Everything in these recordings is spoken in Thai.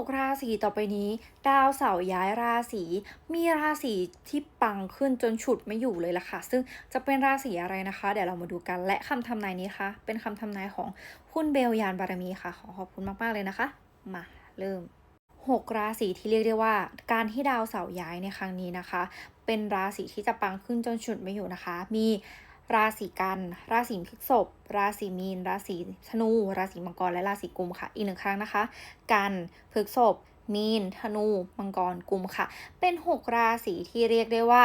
กราศีต่อไปนี้ ดาวเสาร์ย้ายราศีมีราศีที่ปังขึ้นจนฉุดไม่อยู่เลยล่ะค่ะ ซึ่งจะเป็นราศีอะไรนะคะ เดี๋ยวเรามาดูกันและคำทำนายนี้ค่ะ เป็นคำทำนายของคุณเบลยานบารมีค่ะ ขอขอบคุณมากๆเลยนะคะ มาเริ่ม6ราศีที่เรียกได้ว่า การที่ดาวเสาร์ย้ายในครั้งนี้นะคะ เป็นราศีที่จะปังขึ้นจนฉุดไม่อยู่นะคะ มี ราศีกัน ราศีพฤษภ ราศีมีน ราศีธนู ราศีมังกร และราศีกุมค่ะ อีกหนึ่งครั้งนะคะ กันพฤษภ มีน ธนู มังกร กุมค่ะ เป็น 6 ราศีที่เรียกได้ว่า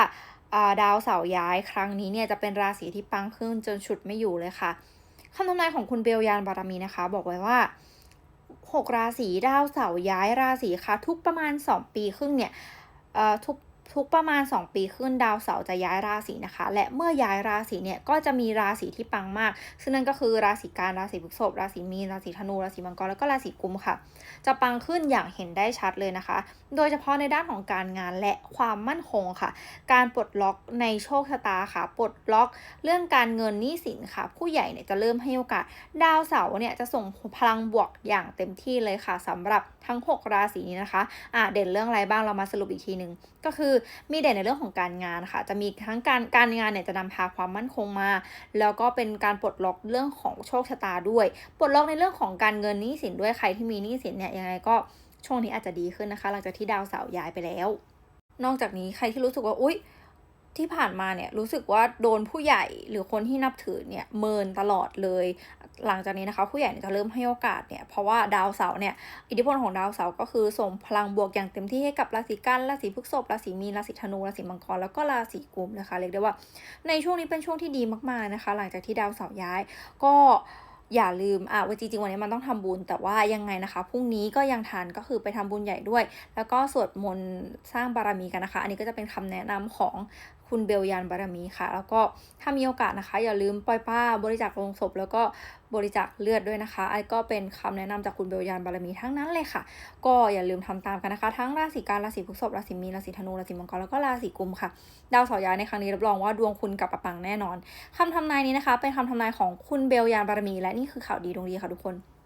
ดาวเสาร์ย้ายครั้งนี้เนี่ยจะเป็นราศีที่ปังขึ้นจนฉุดไม่อยู่เลยค่ะคำทำนายของคุณเบลยานบารมีนะคะ บอกไว้ว่า 6 ราศีดาวเสาร์ย้ายราศีค่ะ ทุกประมาณ 2 ปีครึ่งเนี่ยเอ่อทุก ทุกประมาณ 2 ปีขึ้นดาวเสาร์จะย้ายราศีนะคะ และเมื่อย้ายราศีเนี่ยก็จะมีราศีที่ปังมาก ซึ่งนั่นก็คือราศีกันราศีพฤษภราศีมีนราศีธนูราศีมังกรแล้วก็ราศีกุมค่ะ จะปังขึ้นอย่างเห็นได้ชัดเลยนะคะ โดยเฉพาะในด้านของการงานและความมั่นคงค่ะ การปลดล็อกในโชคชะตาค่ะปลดล็อกเรื่องการเงินหนี้สินค่ะ ผู้ใหญ่เนี่ยจะเริ่มให้โอกาส ดาวเสาร์เนี่ยจะส่งพลังบวกอย่างเต็มที่เลยค่ะสำหรับทั้ง 6 ราศีนี้นะคะอะเด่นเรื่องอะไรบ้างเรามาสรุปอีกทีหนึ่งก็คือมีเด่นในเรื่องของการงานค่ะ จะมีทั้งการการงานเนี่ยจะนำพาความมั่นคงมา แล้วก็เป็นการปลดล็อกเรื่องของโชคชะตาด้วย ปลดล็อกในเรื่องของการเงินหนี้สินด้วยใครที่มีหนี้สินเนี่ยยังไงก็ช่วงนี้อาจจะดีขึ้นนะคะ หลังจากที่ดาวเสาร์ย้ายไปแล้ว นอกจากนี้ใครที่รู้สึกว่าอุ๊ย ที่ผ่านมาเนี่ยรู้สึกว่าโดนผู้ใหญ่หรือคนที่นับถือเนี่ยเมินตลอดเลย หลังจากนี้นะคะผู้ใหญ่จะเริ่มให้โอกาสเนี่ยเพราะว่าดาวเสาร์เนี่ยอิทธิพลของดาวเสาร์ก็คือส่งพลังบวกอย่างเต็มที่ให้กับราศีกันราศีพฤษภราศีมีนราศีธนูราศีมังกรแล้วก็ราศีกุมนะคะเรียกได้ว่า ในช่วงนี้เป็นช่วงที่ดีมากๆนะคะ หลังจากที่ดาวเสาร์ย้าย ก็อย่าลืมอะว่าจริงๆวันนี้มันต้องทำบุญ แต่ว่ายังไงนะคะพรุ่งนี้ก็ยังทันก็คือไปทำบุญใหญ่ด้วย แล้วก็สวดมนต์สร้างบารมีกันนะคะ อันนี้ก็จะเป็นคำแนะนำของ คุณเบลยานบารมีค่ะ แล้วก็ถ้ามีโอกาสนะคะ อย่าลืมปล่อยป้าบริจาคโลงศพ แล้วก็บริจาคเลือดด้วยนะคะอันก็เป็นคำแนะนำจากคุณเบลยานบารมีทั้งนั้นเลยค่ะ ก็อย่าลืมทำตามกันนะคะ ทั้งราศีกันราศีพฤษภราศีมีนราศีธนูราศีมังกรแล้วก็ราศีกุมค่ะ ดาวเสาร์ย้ายในครั้งนี้รับรองว่าดวงคุณกลับปังแน่นอนคำทำนายนี้นะคะ เป็นคำทำนายของคุณเบลยานบารมี และนี่คือข่าวดีดวงดีค่ะทุกคน